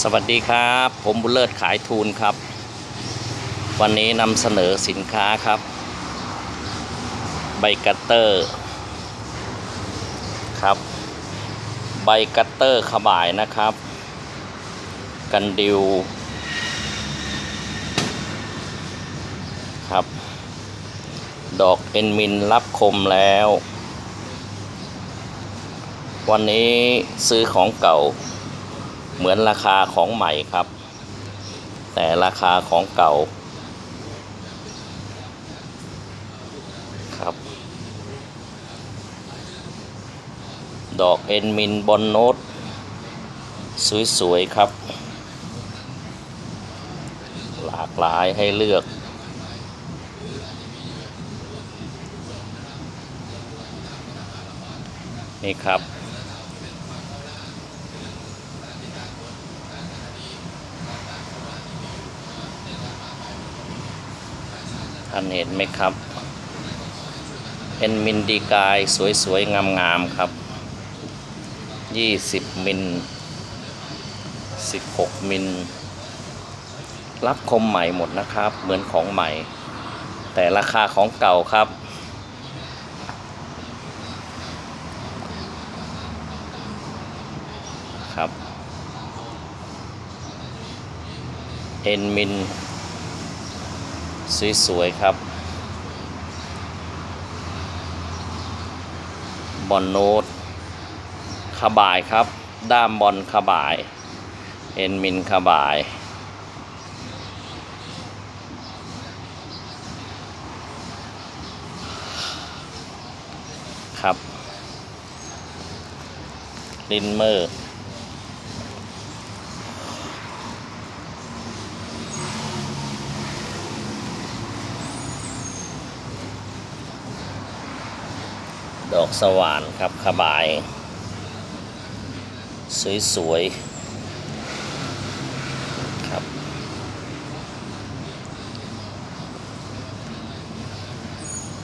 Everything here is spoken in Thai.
สวัสดีครับ ผมบุญเลิศขายทูลครับ วันนี้นำเสนอสินค้าครับ ใบกัตเตอร์ครับ ใบกัตเตอร์ขบายนะครับ กันดิวครับ ดอกเอ็นมินรับคมแล้ว วันนี้ซื้อของเก่า เหมือนราคาของใหม่ครับ แต่ราคาของเก่าครับ ดอกเอ็นมินบนโนตสวยๆครับ หลากหลายให้เลือกนี่ครับ ท่านเห็นไหมครับ เป็นมินดีกายสวยๆ งามๆ ครับ 20 มิล 16 มิล รับคมใหม่หมดนะครับ เหมือนของใหม่ แต่ราคาของเก่าครับครับเอ็นมิน สวยๆครับบอลโนตขบายครับ ด้ามบอลขบาย เอ็นมินขบาย ครับลินเมอร์ ดอกสว่านครับขบาย สวยๆ